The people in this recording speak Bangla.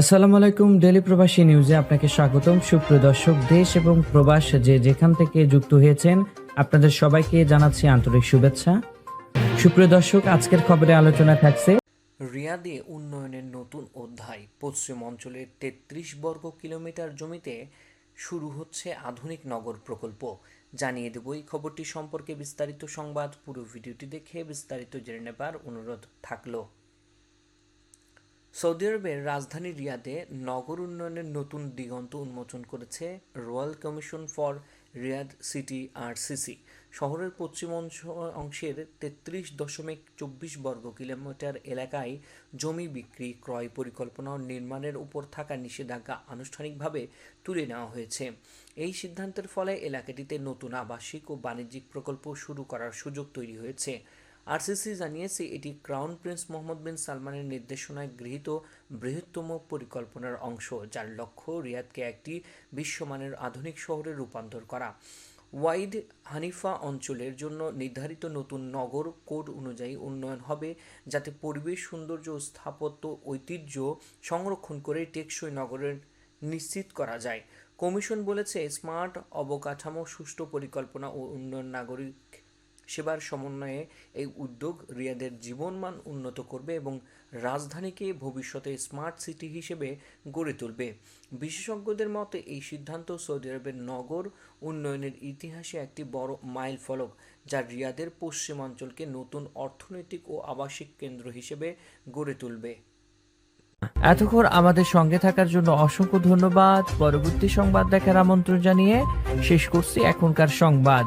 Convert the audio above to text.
আসসালামু আলাইকুম ডেলি প্রবাসী নিউজে আপনাকে স্বাগতম। সুপ্রিয় দর্শক, দেশ এবং প্রবাস যে যেখান থেকে যুক্ত হয়েছেন, আপনাদের সবাইকে জানাচ্ছি আন্তরিক শুভেচ্ছা। সুপ্রিয় দর্শক, আজকের খবরে আলোচনা থাকছে। রিয়াদে উন্নয়নের নতুন অধ্যায়। পশ্চিম অঞ্চলের তেত্রিশ বর্গ কিলোমিটার জমিতে শুরু হচ্ছে আধুনিক নগর প্রকল্প। জানিয়ে দেব এই খবরটি সম্পর্কে বিস্তারিত সংবাদ। পুরো ভিডিওটি দেখে বিস্তারিত জেনে নেবার অনুরোধ থাকল। সৌদি আরবের রাজধানী রিয়াদে নগর উন্নয়নের নতুন দিগন্ত উন্মোচন করেছে royal commission for Riyadh city RCC. শহরের পশ্চিম অংশ, অংশের তেত্রিশ দশমিক চব্বিশ বর্গ কিলোমিটার এলাকায় জমি বিক্রি, ক্রয় পরিকল্পনা ও নির্মাণের উপর থাকা নিষেধাজ্ঞা আনুষ্ঠানিকভাবে তুলে নেওয়া হয়েছে। এই সিদ্ধান্তের ফলে এলাকাটিতে নতুন আবাসিক ও বাণিজ্যিক প্রকল্প শুরু করার সুযোগ তৈরি হয়েছে। আরসিসি জানিয়েছে, এটি ক্রাউন প্রিন্স মোহাম্মদ বিন সালমানের নির্দেশনায় গৃহীত বৃহত্তম পরিকল্পনার অংশ, যার লক্ষ্য রিয়াদকে একটি বিশ্বমানের আধুনিক শহরে রূপান্তর করা। ওয়াইড হানিফা অঞ্চলের জন্য নির্ধারিত নতুন নগর কোড অনুযায়ী উন্নয়ন হবে, যাতে পরিবেশ, সৌন্দর্য, স্থাপত্য, ঐতিহ্য সংরক্ষণ করে টেকসই নগরের নিশ্চিত করা যায়। কমিশন বলেছে, স্মার্ট অবকাঠামো, সুষ্ঠু পরিকল্পনা ও উন্নয়ন নাগরিক সেবার সমন্বয়ে এই উদ্যোগ রিয়াদের জীবনমান উন্নত করবে এবং রাজধানীকে ভবিষ্যতে স্মার্ট সিটি হিসেবে গড়ে তুলবে। বিশেষজ্ঞদের মতে, এই সিদ্ধান্ত সৌদি আরবের নগর উন্নয়নের ইতিহাসে একটি বড় মাইল ফলক, যা রিয়াদের পশ্চিমাঞ্চলকে নতুন অর্থনৈতিক ও আবাসিক কেন্দ্র হিসেবে গড়ে তুলবে। এতক্ষণ আমাদের সঙ্গে থাকার জন্য অসংখ্য ধন্যবাদ। পরবর্তী সংবাদ দেখার আমন্ত্রণ জানিয়ে শেষ করছি এখনকার সংবাদ।